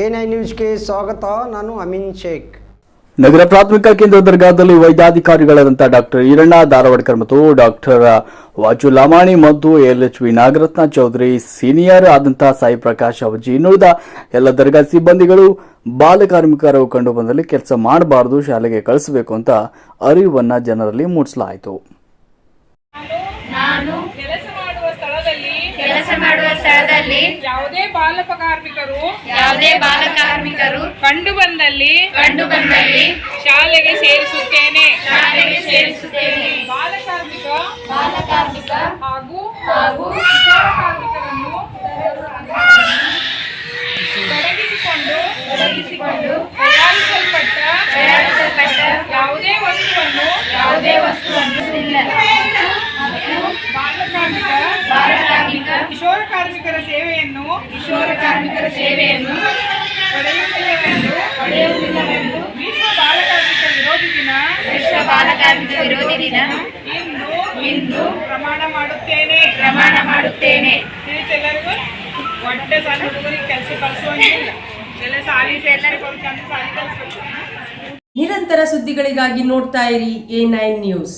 A nine ನ್ಯೂಸ್ಗೆ ಸ್ವಾಗತ ನಾನು ಅಮಿನ್ ಶೇಖ್. ನಗರ ಪ್ರಾಥಮಿಕ ಕೇಂದ್ರ ದರ್ಗಾದಲ್ಲಿ ವೈದ್ಯಾಧಿಕಾರಿಗಳಾದಂಥ ಡಾಕ್ಟರ್ ಈರಣ್ಣ ಧಾರವಾಡ್ಕರ್ ಮತ್ತು ಡಾಕ್ಟರ್ ವಾಜು ಲಮಾಣಿ ಮತ್ತು ವಿ ನಾಗರತ್ನ ಚೌಧರಿ ಸೀನಿಯರ್ ಆದಂತಹ ಸಾಯಿ ಪ್ರಕಾಶ್ ಅವಜಿ ಇನ್ನುಳಿದ ಎಲ್ಲ ದರ್ಗಾ ಸಿಬ್ಬಂದಿಗಳು ಬಾಲ ಬಾಲಕಾರ್ಮಿಕರು ಕಂಡು ಬಂದಲ್ಲಿ ಕೆಲಸ ಮಾಡಬಾರದು ಶಾಲೆಗೆ ಕಳಿಸಬೇಕು ಅಂತ ಅರಿವನ್ನ ಜನರಲ್ಲಿ ಮೂಡಿಸಲಾಯಿತು. ನಾನು ಕೆಲಸ ಮಾಡುವ ಸ್ಥಳದಲ್ಲಿ ಕೆಲಸ ಮಾಡುವ ಸ್ಥಳದಲ್ಲಿ ಯಾವುದೇ ಬಾಲಕ ಕಾರ್ಮಿಕರು ಯಾವುದೇ ಬಾಲಕಾರ್ಮಿಕರು. ಕಂಡು ಬಂದಲ್ಲಿ ಕಂಡು ಬಂದಲ್ಲಿ ಶಾಲೆಗೆ ಸೇರಿಸುತ್ತೇನೆ. ಶಾಲೆಗೆ ಸೇರಿಸುತ್ತೇನೆ. ಬಾಲಕಾರ್ಮಿಕ ಬಾಲಕಾರ್ಮಿಕ ಹಾಗೂ ಹಾಗೂ ಇತರ ಕಾರ್ಮಿಕರನ್ನು ತೊಡಗಿಸಿಕೊಂಡು ತೊಡಗಿಸಿಕೊಂಡು ತಯಾರಿಸಲ್ಪಟ್ಟ ತಯಾರಿಸಲ್ಪಟ್ಟ ಯಾವುದೇ ವಸ್ತುವನ್ನು ಯಾವುದೇ ವಸ್ತುವನ್ನು ಇಲ್ಲ ಬಾಲಕಾರ್ಮಿಕ ಬಾಲಕಾರ್ಮಿಕ ಕಿಶೋರ ಕಾರ್ಮಿಕರ ಸೇವೆಯನ್ನು ಕಿಶೋರ ಕಾರ್ಮಿಕರ ಸೇವೆಯನ್ನು ಪಡೆಯುತ್ತಿಲ್ಲವೆಂದು ವಿಶ್ವ ಬಾಲಕಾರ್ಮಿಕ ವಿರೋಧಿ ದಿನ ವಿಶ್ವ ಬಾಲಕಾರ್ಮಿಕ ವಿರೋಧಿ ದಿನ ಇಂದು ಇಂದು ಪ್ರಮಾಣ ಮಾಡುತ್ತೇನೆ. ಪ್ರಮಾಣ ಮಾಡುತ್ತೇನೆ. ಹೊಟ್ಟೆ ಸಣ್ಣ ಹುಡುಗರಿಗೆ ಕೆಲಸ ಕಳಿಸುವಂಗಿಲ್ಲ ಎಲ್ಲ ಸಾಲಿ ಸೇರ್ಸ್ಬೇಕು ಚಂದ ಸಾಲಿ ಕಲಿಸ್ಬೇಕು ನಿರಂತರ ಸುದ್ದಿಗಳಿಗಾಗಿ ನೋಡ್ತಾ ಇರಿ ಎ ನೈನ್ ನ್ಯೂಸ್.